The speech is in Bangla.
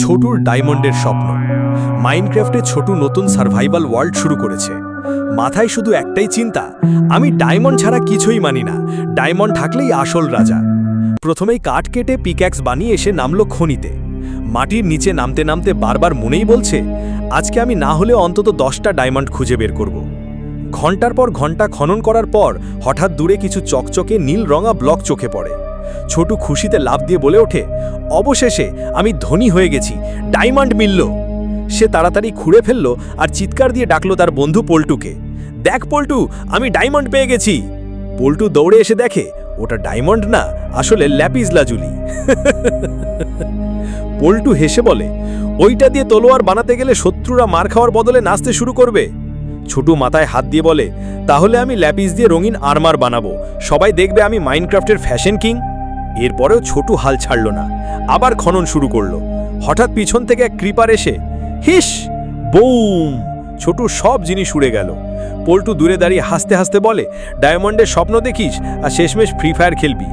ছোটুর ডায়মন্ডের স্বপ্ন। মাইনক্রাফটে ছোটু নতুন সার্ভাইভাল ওয়ার্ল্ড শুরু করেছে। মাথায় শুধু একটাই চিন্তা, আমি ডায়মন্ড ছাড়া কিছুই মানি না, ডায়মন্ড থাকলেই আসল রাজা। প্রথমেই কাঠ কেটে পিক্যাক্স বানিয়ে এসে নামলো খনিতে। মাটির নিচে নামতে নামতে বারবার মনেই বলছে, আজকে আমি না হলে অন্তত দশটা ডায়মন্ড খুঁজে বের করব। ঘণ্টার পর ঘণ্টা খনন করার পর হঠাৎ দূরে কিছু চকচকে নীল রঙা ব্লক চোখে পড়ে। ছোটু খুশিতে লাভ দিয়ে বলে ওঠে, অবশেষে আমি ধনী হয়ে গেছি, ডায়মন্ড মিলল। সে তাড়াতাড়ি খুঁড়ে ফেলল আর চিৎকার দিয়ে ডাকলো তার বন্ধু পল্টুকে, দেখ পল্টু, আমি ডায়মন্ড পেয়ে গেছি। পল্টু দৌড়ে এসে দেখে, ওটা ডায়মন্ড না, আসলে ল্যাপিস লাজুলি। পল্টু হেসে বলে, ওইটা দিয়ে তলোয়ার বানাতে গেলে শত্রুরা মার খাওয়ার বদলে নাচতে শুরু করবে। ছোটু মাথায় হাত দিয়ে বলে, তাহলে আমি ল্যাপিস দিয়ে রঙিন আর্মার বানাবো। সবাই দেখবে আমি মাইনক্রাফটের ফ্যাশন কিং। এরপরেও ছোটু হাল ছাড়ল না। আবার খনন শুরু করল। হঠাৎ পিছন থেকে এক ক্রিপার এসে, হিস! বৌম! ছোটু সব জিনিস উড়ে গেল। পল্টু দূরে দাঁড়িয়ে হাসতে হাসতে বলে, ডায়মন্ডের স্বপ্ন দেখিস, আর শেষমেশ ফ্রি ফায়ার খেলবি।